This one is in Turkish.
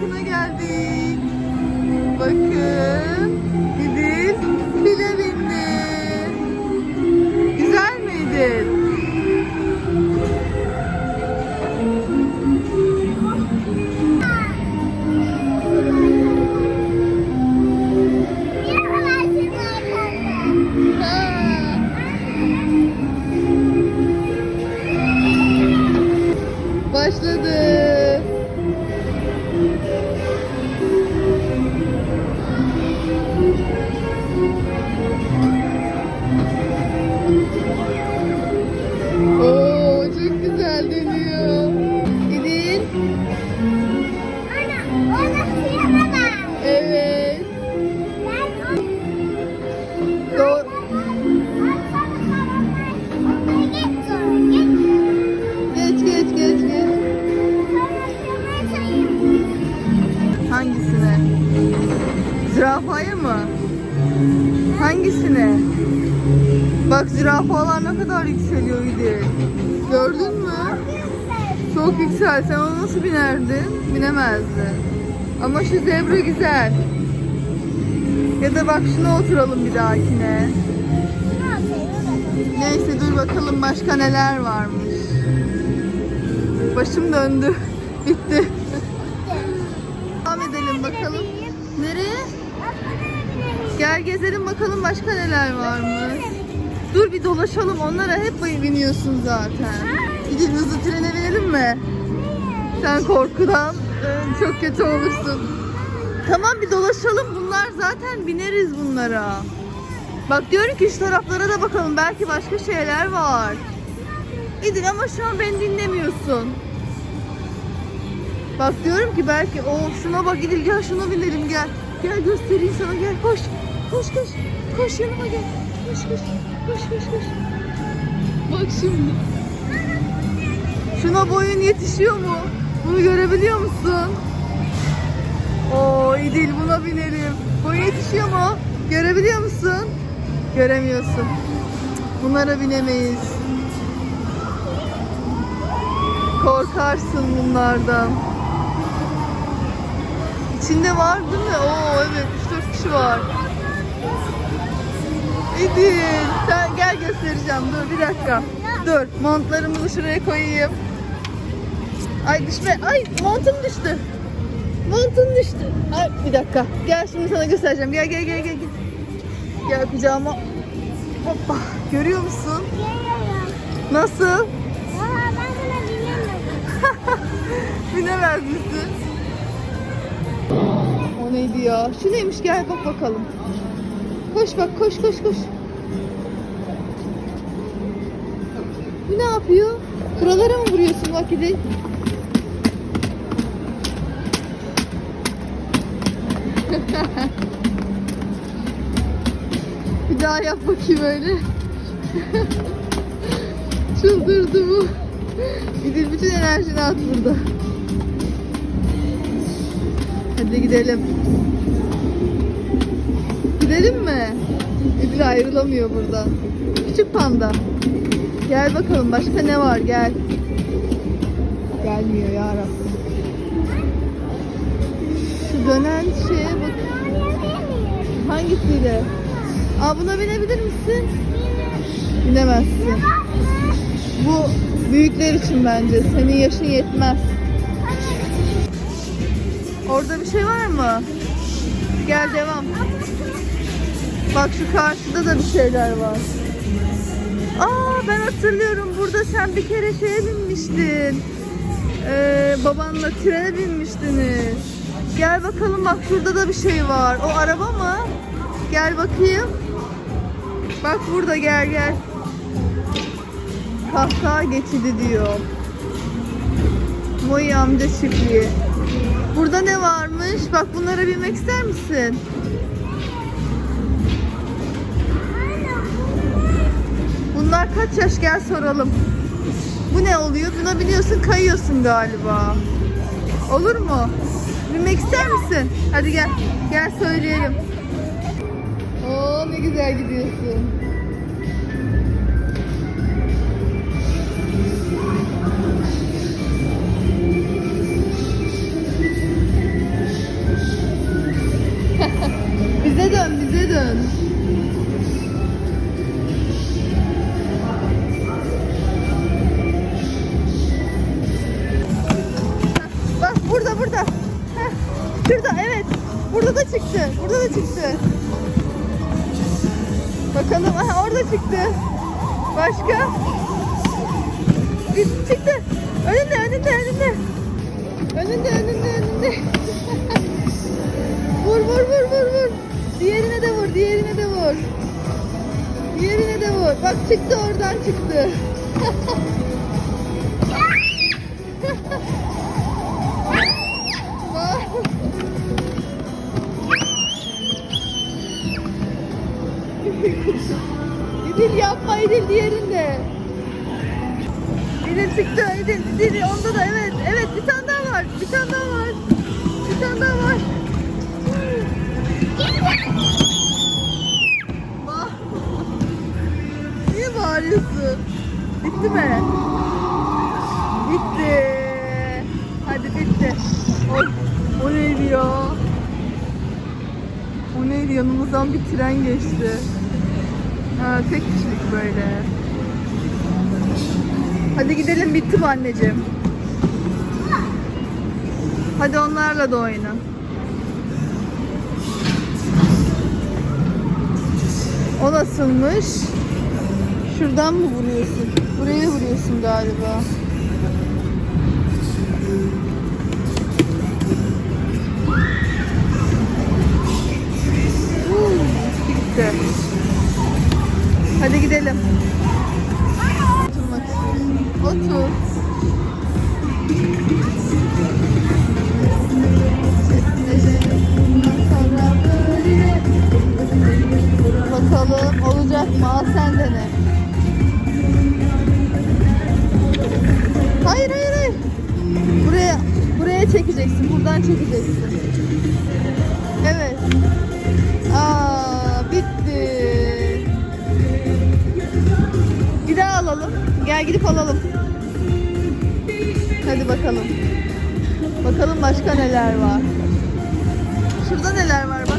Parkı'na geldik. Bakın. Zürafaya mı? Hangisine? Bak zürafalar ne kadar yükseliyor İdil. Gördün mü? Çok yüksel. Sen ona nasıl binerdin? Binemezdin. Ama şu zebra güzel. Ya da bak şuna oturalım bir dahakine. Neyse dur bakalım başka neler varmış. Başım döndü. Bitti. Devam edelim bakalım. Nereye? Gel gezelim bakalım başka neler varmış. Dur bir dolaşalım. Onlara hep biniyorsun zaten. Gidin hızlı trene binelim mi? Sen korkudan e, çok kötü olursun. Tamam bir dolaşalım. Bunlar zaten bineriz bunlara. Bak diyorum ki şu taraflara da bakalım. Belki başka şeyler var. İdil ama şu an beni dinlemiyorsun. Bak diyorum ki belki o şuna bak İdil gel şuna binelim gel. Gel göstereyim sana gel koş. Koş koş. Koş yanıma gel. Koş koş. Koş koş koş. Bak şimdi. Şuna boyun yetişiyor mu? Bunu görebiliyor musun? Oo İdil buna binelim. Boyun yetişiyor mu? Görebiliyor musun? Göremiyorsun. Bunlara binemeyiz. Korkarsın bunlardan. İçinde var değil mi? Oo evet 3-4 kişi var. İdil sen gel göstereceğim dur bir dakika. Dur montlarımı şuraya koyayım. Ay düşme. Ay montum düştü. Montum düştü. Ay bir dakika. Gel şimdi sana göstereceğim. Gel gel gel gel. Gel, gel kucağıma. Hoppa. Görüyor musun? Nasıl? Binemez misin? O neydi ya? Şu neymiş gel bak bakalım. Koş bak koş koş koş. Bu ne yapıyor? Buralara mı vuruyorsun bak İdil? Bir daha yap bakayım öyle. Çıldırdı bu. İdil bütün enerjini at burada. Hadi. Gidelim İdil ayrılamıyor buradan. Küçük panda. Gel bakalım başka ne var gel. Gelmiyor ya Rabbim. Şu dönen şeye bak. Hangisiyle? Aa buna binebilir misin? Binemezsin. Bu büyükler için bence. Senin yaşın yetmez. Orada bir şey var mı? Gel devam. Bak şu karşıda da bir şeyler var. Aa ben hatırlıyorum. Burada sen bir kere şeye binmiştin. Ee, babanla trene binmiştiniz. Gel bakalım bak şurada da bir şey var. O araba mı? Gel bakayım. Bak burada gel gel. Kahkaha geçidi diyor. Moy amca çiftliği. Burada ne varmış? Bak bunlara binmek ister misin? Bunlar kaç yaş gel soralım. Bu ne oluyor? Buna biniyorsun kayıyorsun galiba. Olur mu? Binmek ister misin? Hadi gel. Gel söyleyelim. Oo ne güzel gidiyorsun. Burada da çıktı. Burada da çıktı. Bakalım. Aha, orada çıktı. Başka? Çıktı. Önünde önünde önünde. Önünde önünde önünde. vur vur vur vur vur. Diğerine de vur. Diğerine de vur. Diğerine de vur. Bak çıktı oradan çıktı. İdil yapma İdil diğerinde. İdil çıktı İdil, İdil onda da evet evet bir tane daha var bir tane daha var bir tane daha var. Niye bağırıyorsun? Bitti mi? Bitti. Hadi bitti. O, o neydi ya? O neydi? Yanımızdan bir tren geçti. Tek kişilik böyle. Hadi gidelim bitti mi anneciğim? Hadi onlarla da oyna. O nasılmış? Şuradan mı vuruyorsun? Buraya vuruyorsun galiba. Hadi gidelim. Otur. Bakalım olacak mı? Al sen dene. Hayır hayır hayır. Buraya buraya çekeceksin. Buradan çekeceksin. Evet. Gel gidip alalım. Hadi bakalım. Bakalım başka neler var. Şurada neler var